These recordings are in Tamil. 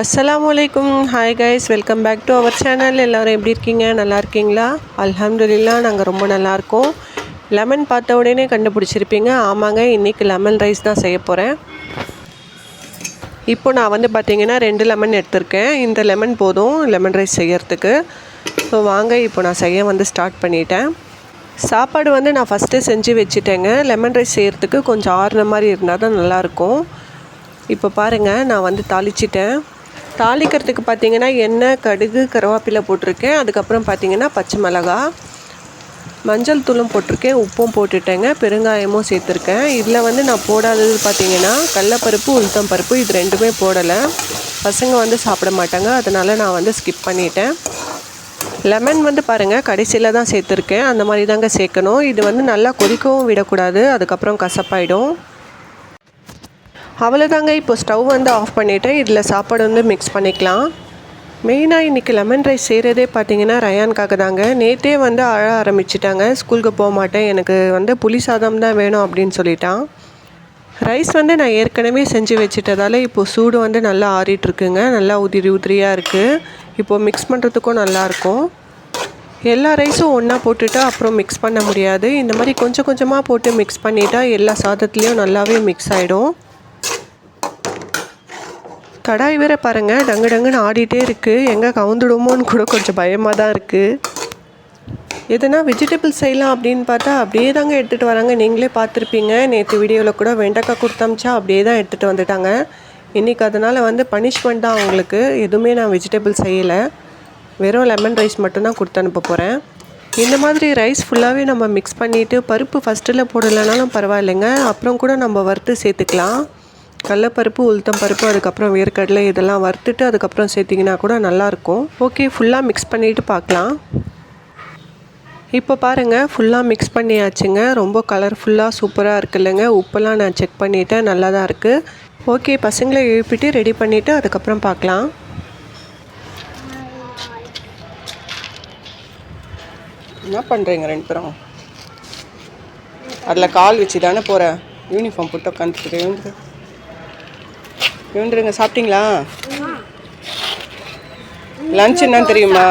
அஸ்ஸலாமுளைக்கும் hi guys welcome back to our channel எல்லோரும் எப்படி இருக்கீங்க? நல்லா இருக்கீங்களா? அல்ஹம்துலில்லா நாங்கள் ரொம்ப நல்லாயிருக்கோம் லெமன் பார்த்த உடனே கண்டுபிடிச்சிருப்பீங்க. ஆமாங்க இன்றைக்கி லெமன் ரைஸ் தான் செய்ய போகிறேன் இப்போ நான் வந்து பார்த்தீங்கன்னா ரெண்டு லெமன் எடுத்திருக்கேன். இந்த லெமன் போதும் லெமன் ரைஸ் செய்யறதுக்கு. ஸோ வாங்க இப்போ நான் செய்ய வந்து ஸ்டார்ட் பண்ணிட்டேன். சாப்பாடு வந்து நான் ஃபஸ்ட்டே செஞ்சு வச்சுட்டேங்க. லெமன் ரைஸ் செய்கிறதுக்கு கொஞ்சம் ஆறுன மாதிரி இருந்தால் தான் நல்லாயிருக்கும் இப்போ பாருங்கள் நான் வந்து தாளிச்சிட்டேன். தாளிக்கிறதுக்கு பார்த்தீங்கன்னா எண்ணெய் கடுகு கருவேப்பிலை போட்டிருக்கேன். அதுக்கப்புறம் பார்த்தீங்கன்னா பச்சை மிளகா மஞ்சள் தூளும் போட்டிருக்கேன் உப்பும் போட்டுட்டேங்க பெருங்காயமும் சேர்த்துருக்கேன். இதில் வந்து நான் போடாதது பார்த்திங்கன்னா கடலப்பருப்பு உளுத்தம் பருப்பு இது ரெண்டுமே போடலை. பசங்க வந்து சாப்பிட மாட்டாங்க அதனால் நான் வந்து ஸ்கிப் பண்ணிட்டேன். லெமன் வந்து பாருங்கள் கடைசியில் தான் சேர்த்துருக்கேன். அந்த மாதிரி தாங்க சேர்க்கணும். இது வந்து நல்லா கொதிக்கவும் விடக்கூடாது அதுக்கப்புறம் கசப்பாயிடும். அவ்வளோதாங்க இப்போ ஸ்டவ் வந்து ஆஃப் பண்ணிவிட்டேன் இதில் சாப்பாடு வந்து மிக்ஸ் பண்ணிக்கலாம். மெயினாக இன்றைக்கி லெமன் ரைஸ் செய்கிறதே பார்த்தீங்கன்னா ரயானுக்காக தாங்க நேற்றே வந்து அழ ஆரம்பிச்சிட்டாங்க. ஸ்கூலுக்கு போக மாட்டேன். எனக்கு வந்து புளி சாதம் தான் வேணும் அப்படின்னு சொல்லிட்டான். ரைஸ் வந்து நான் ஏற்கனவே செஞ்சு வச்சுட்டதால இப்போது சூடு வந்து நல்லா ஆறிட்டுருக்குங்க. நல்லா உதிரி உதிரியாக இருக்குது இப்போது மிக்ஸ் பண்ணுறதுக்கும் நல்லாயிருக்கும் எல்லா ரைஸும் ஒன்றா போட்டுட்டா அப்புறம் மிக்ஸ் பண்ண முடியாது. இந்த மாதிரி கொஞ்சம் கொஞ்சமாக போட்டு மிக்ஸ் பண்ணிட்டா எல்லா சாதத்துலேயும் நல்லாவே மிக்ஸ் ஆகிடும் கடாய் வேற பாருங்கள் டங்கு டங்குன்னு ஆடிட்டே இருக்குது எங்கே கவுந்துடுமோன்னு கூட கொஞ்சம் பயமாக தான் இருக்குது எதுனா வெஜிடபிள் செய்யலாம் அப்படின்னு பார்த்தா அப்படியே தாங்க எடுத்துகிட்டு வராங்க. நீங்களே பார்த்துருப்பீங்க. நேற்று வீடியோவில் கூட வெண்டைக்காய் கொடுத்தாமிச்சா அப்படியே தான் எடுத்துகிட்டு வந்துட்டாங்க. இன்றைக்கி அதனால் வந்து பனிஷ்மெண்ட் தான் அவங்களுக்கு. எதுவுமே நான் வெஜிடபிள் செய்யலை. வெறும் லெமன் ரைஸ் மட்டும்தான் கொடுத்து அனுப்ப போகிறேன் இந்த மாதிரி ரைஸ் ஃபுல்லாகவே நம்ம மிக்ஸ் பண்ணிவிட்டு பருப்பு ஃபஸ்ட்டில் போடலைனாலும் பரவாயில்லைங்க. அப்புறம் கூட நம்ம வறுத்து சேர்த்துக்கலாம். கடலப்பருப்பு உளுத்தம் பருப்பு அதுக்கப்புறம் வேர்க்கடலை இதெல்லாம் வறுத்துட்டு அதுக்கப்புறம் சேர்த்திங்கன்னா கூட நல்லாயிருக்கும். ஓகே ஃபுல்லாக மிக்ஸ் பண்ணிவிட்டு பார்க்கலாம். இப்போ பாருங்கள் ஃபுல்லாக மிக்ஸ் பண்ணியாச்சுங்க. ரொம்ப கலர்ஃபுல்லாக சூப்பராக இருக்குல்லங்க. உப்பெல்லாம் நான் செக் பண்ணிவிட்டேன் நல்லா தான் இருக்குது ஓகே பசங்களை எழுப்பிட்டு ரெடி பண்ணிவிட்டு அதுக்கப்புறம் பார்க்கலாம். என்ன பண்ணுறீங்க ரெண்டு பேரும்? அதில் கால் வச்சு தானே போகிறேன் யூனிஃபார்ம் போட்டு உட்காந்துட்டு எழுந்துருங்க சாப்பிட்டீங்களா? லஞ்ச் என்னன்னு தெரியுமா?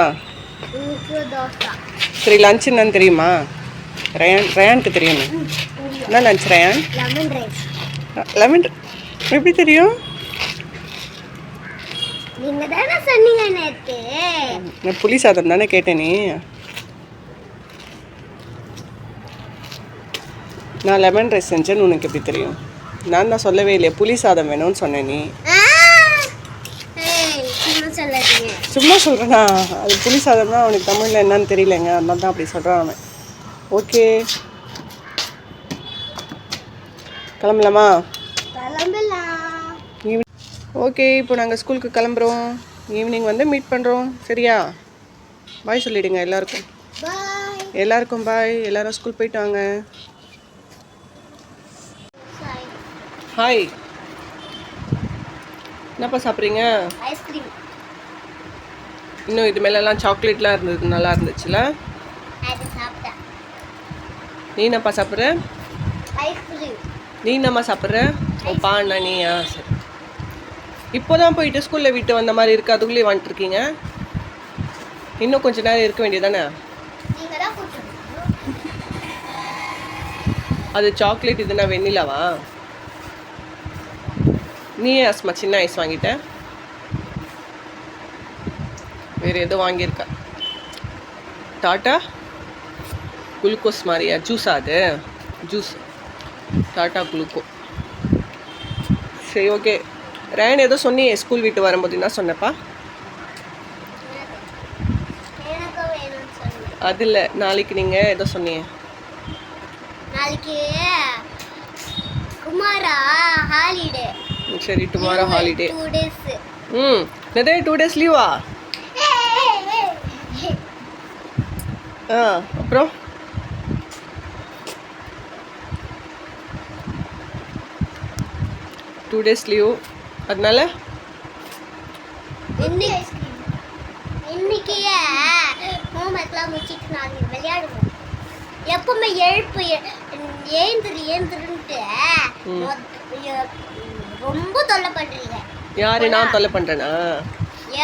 சரி லஞ்ச் என்னன்னு தெரியுமா? ரயான் ரயானுக்கு தெரியுமா? என்ன லஞ்ச் ரயான் லெமன் எப்படி தெரியும்? நான் புளி சாதம் தானே கேட்டேன் நீ. நான் லெமன் ரைஸ் செஞ்சேன்னு உனக்கு எப்படி தெரியும்? நான் தான் சொல்லவே இல்லையே புளி சாதம் வேணும்னு சொன்னேன் நீ. சும்மா சொல்கிறேனா அது புளி சாதம்னா அவனுக்கு தமிழில் என்னன்னு தெரியலங்க அதனால தான் அப்படி சொல்கிறான் அவன். ஓகே. கிளம்பலாமா? ஓகே இப்போ நாங்கள் ஸ்கூலுக்கு கிளம்புறோம். ஈவினிங் வந்து மீட் பண்ணுறோம் சரியா? பாய் சொல்லிடுங்க எல்லாருக்கும். எல்லாருக்கும் பாய். எல்லாரும் ஸ்கூல் போயிட்டு வாங்க. ஹாய் என்னப்பா சாப்பிட்றீங்க? ஐஸ்கிரீம் இன்னும் இது மேலெல்லாம் சாக்லேட்லாம் இருந்தது நல்லா இருந்துச்சுல? நீ என்னப்பா சாப்பிட்ற? நீ என்னம்மா சாப்பிட்ற? ஓ பாண்ணா நீயா? சரி. இப்போ தான் போயிட்டு ஸ்கூலில் விட்டு வந்த மாதிரி இருக்கு அதுக்குள்ளேயே வந்துட்டுருக்கீங்க. இன்னும் கொஞ்ச நேரம் இருக்க வேண்டியதானே அது சாக்லேட் இதுனா வெண்ணிலாவா? நீ அஸ்மா சின்ன ஐஸ் வாங்கிட்ட? வேறு எதுவும் வாங்கியிருக்கா. டாட்டா? குளுக்கோஸ் மாதிரியா? ஜூஸா அது? ஜூஸ். டாட்டா குளுக்கோ. சரி ஓகே. ரேன் ஏதோ சொன்னியே ஸ்கூல் விட்டு வரும்போது என்ன சொன்னப்பா. அது இல்லை நாளைக்கு நீங்கள் ஏதோ சொன்னீங்க நாளைக்கு குமாரா ஹாலிடே சரி டுமாரோ ஹாலிடே ம் நிறைய டூ டேஸ் லீவா ஆ அப்புறம்? டூ டேஸ் லீவ் அதனால? இன்னைக்கு ஹோம்ஒர்க்லாம் முடிச்சிட்டு நாங்கள் விளையாடுவோம். எப்பவுமே எழுப்பு ஏந்திரு ஏந்திருன்ட்டு ரொம்ப தொல்லை பண்ணுறீங்க யாரு நான் தொல்லை பண்ணுறேனா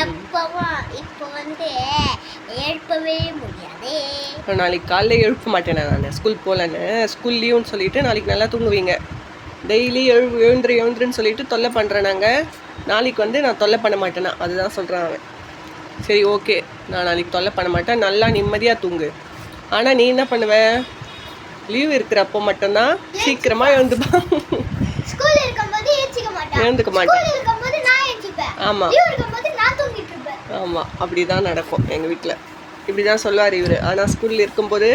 எப்பவும் இப்போ வந்து எழுப்பவே முடியாது. நாளைக்கு காலைல எழுப்ப மாட்டேனே நான்? ஸ்கூல் போகலன்னு ஸ்கூல் லீவுன்னு சொல்லிட்டு நாளைக்கு நல்லா தூங்குவீங்க. டெய்லி எழு எழுந்துரு எழுந்துருன்னு சொல்லிட்டு தொல்லை பண்ணுறேன் நாங்கள் நாளைக்கு வந்து நான் தொல்லை பண்ண மாட்டேனா? அதுதான் சொல்கிறான் அவன். சரி ஓகே. நான் நாளைக்கு தொல்லை பண்ண மாட்டேன். நல்லா நிம்மதியாக தூங்கு. ஆனால் நீ என்ன பண்ணுவ? லீவ் இருக்கிறப்போ மட்டும்தான் சீக்கிரமாக எழுந்துப்பான் ஸ்கூல் இருக்கும்போது ஏச்சிக்க மாட்டேன் எழுந்துக்க மாட்டேன். ஆமாம் ஆமாம் அப்படி தான் நடக்கும் எங்கள் வீட்டில் இப்படி தான் சொல்லுவார் இவர். ஆனால் ஸ்கூலில் இருக்கும்போது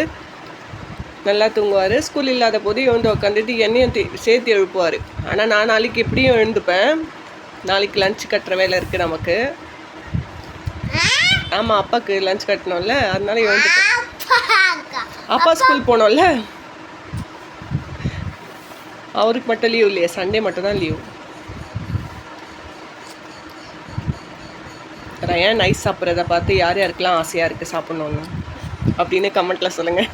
நல்லா தூங்குவார். ஸ்கூல் இல்லாத போது எழுந்து உட்காந்துட்டு என்னையும் சேர்த்து எழுப்புவார். ஆனால் நான் நாளைக்கு எப்படியும் எழுந்துப்பேன். நாளைக்கு லஞ்ச் கட்டுற வேலை இருக்குது நமக்கு. ஆமாம் அப்பாவுக்கு லஞ்ச் கட்டணும்ல. அதனால எழுந்துப்பேன். அப்பா ஸ்கூல் போனோம்ல? அவருக்கு மட்டும் லீவ் இல்லையே. சண்டே மட்டும் தான் லீவ் ஏன் நைஸ் சாப்பிட்றத பார்த்து யார் யாருக்கெல்லாம் ஆசையாக இருக்குது சாப்பிட்ணுன்னு அப்படின்னு கமெண்ட்டில் சொல்லுங்கள்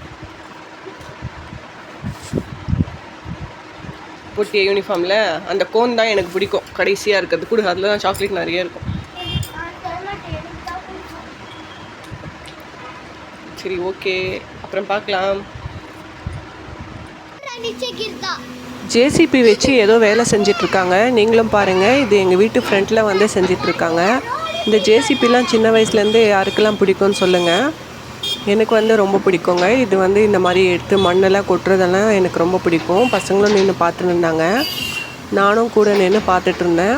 போட்டிய யூனிஃபார்மில் அந்த கோன் தான் எனக்கு பிடிக்கும். கடைசியாக இருக்கிறது. கூட அதில் தான் சாக்லேட் நிறைய இருக்கும். சரி ஓகே அப்புறம் பார்க்கலாம். ஜேசிபி வச்சு ஏதோ வேலை செஞ்சிட்ருக்காங்க நீங்களும் பாருங்கள் இது எங்கள் வீட்டு ஃப்ரண்ட்டில் வந்து செஞ்சிட்ருக்காங்க இந்த ஜேசிபிலாம் சின்ன வயசுலேருந்து யாருக்கெல்லாம் பிடிக்கும்னு சொல்லுங்கள் எனக்கு வந்து ரொம்ப பிடிக்குங்க. இது வந்து இந்த மாதிரி எடுத்து மண்ணெல்லாம் கொட்டுறதெல்லாம் எனக்கு ரொம்ப பிடிக்கும். பசங்களும் நின்று பார்த்துட்டு இருந்தாங்க. நானும் கூட நின்று பார்த்துட்டு இருந்தேன்.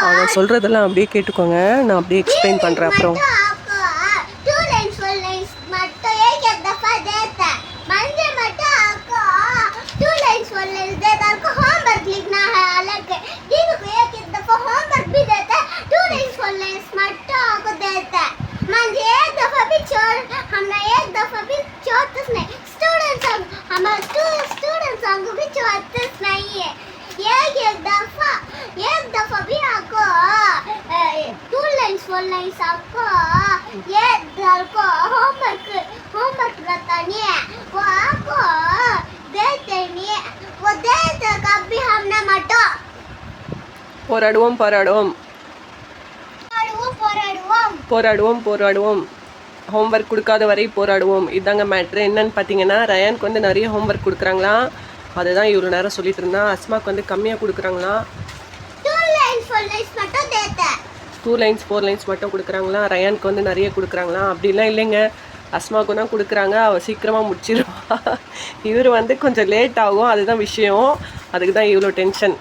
அவங்க சொல்கிறதெல்லாம் அப்படியே கேட்டுக்கோங்க நான் அப்படியே எக்ஸ்பிளைன் பண்ணுறேன் அப்புறம் टू போராடுவோம் போராடுவோம். போராடுவோம் போராடுவோம். ஹோம்ஒர்க் கொடுக்காத வரை போராடுவோம். இதாங்க மேட்ரு என்னன்னு பார்த்தீங்கன்னா ரயானுக்கு வந்து நிறைய ஹோம்ஒர்க் கொடுக்குறாங்களா? அதுதான் இவ்வளோ நேரம் சொல்லிட்டு இருந்தான் அஸ்மாக்கு வந்து கம்மியாக கொடுக்குறாங்களா? டூ லைன்ஸ் ஃபோர் லைன்ஸ் மட்டும் கொடுக்குறாங்களா? ரயானுக்கு வந்து நிறைய கொடுக்குறாங்களா? அப்படிலாம் இல்லைங்க. அஸ்மாவுக்கு தான் கொடுக்குறாங்க. அவள் சீக்கிரமாக முடிச்சிருவா. இவர் வந்து கொஞ்சம் லேட் ஆகும். அதுதான் விஷயம். அதுக்கு தான் இவ்வளோ டென்ஷன்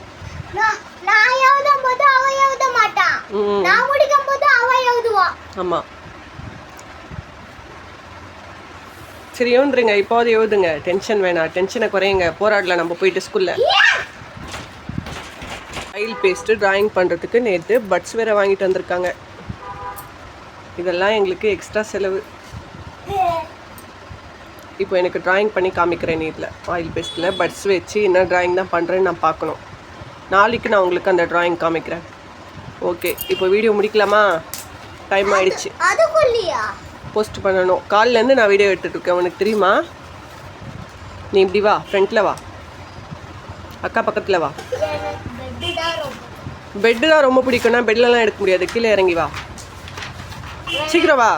நான் எழுதும் போது அவ எழுத மாட்டான் நான் முடிக்கும் போது அவ எழுதுவான் ஆமாம் சரி எழுந்துருங்க. இப்போது எழுதுங்க. டென்ஷன் வேணாம். டென்ஷனை குறையுங்க. போராடலாம் நம்ம போயிட்டு ஸ்கூலில் ஆயில் பேஸ்ட்டு டிராயிங் பண்ணுறதுக்கு நேற்று பட்ஸ் வேறு வாங்கிட்டு வந்திருக்காங்க. இதெல்லாம் எங்களுக்கு எக்ஸ்ட்ரா செலவு. இப்போ எனக்கு டிராயிங் பண்ணி காமிக்கிறேன் நீட்டில் ஆயில் பேஸ்ட்டில் பட்ஸ் வச்சு என்ன டிராயிங் தான் பண்ணுறேன்னு நான் பார்க்கணும். நாளைக்கு நான் உங்களுக்கு அந்த டிராயிங் காமிக்கிறேன். ஓகே இப்போ வீடியோ முடிக்கலாமா? டைம் ஆயிடுச்சு. அதுக்குள்ளியா? போஸ்ட் பண்ணணும். கால்லேருந்து நான் வீடியோ எடுத்துட்டு இருக்கேன் உனக்கு தெரியுமா? நீ இப்படி வா ஃப்ரண்ட்டில் வா. அக்கா பக்கத்தில் வா. பெட்டு தான் ரொம்ப பிடிக்கும்னா பெட்லலாம் எடுக்க முடியாது. கீழே இறங்கி வா. சீக்கிரம் வா.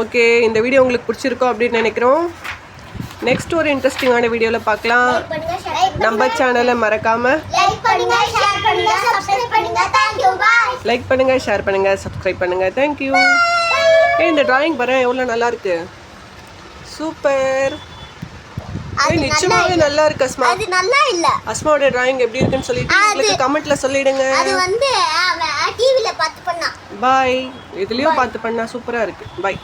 ஓகே இந்த வீடியோ உங்களுக்கு பிடிச்சிருக்கோம் அப்படின்னு நினைக்கிறோம். நெக்ஸ்ட் ஒரு இன்ட்ரெஸ்டிங்கான வீடியோவில் பார்க்கலாம். நம்ம சேனலை மறக்காமல் லைக் பண்ணுங்க ஷேர் பண்ணுங்க சப்ஸ்கிரைப் பண்ணுங்க. தேங்க்யூ ஏ இந்த டிராயிங் பாரு எவ்வளோ நல்லா இருக்கு. சூப்பர் அது ஏய் நிச்சயமாவே நல்லா இருக்கு அஸ்மா. அது நல்லா இல்ல. அஸ்மாவோட டிராயிங் எப்படி இருக்குன்னு சொல்லிட்டு உங்களுக்கு கமெண்ட்ல சொல்லிடுங்க. அது வந்து டிவில பார்த்து பண்ணான். பாய் இதுலயும் பார்த்து பண்ணா சூப்பரா இருக்கு. பாய்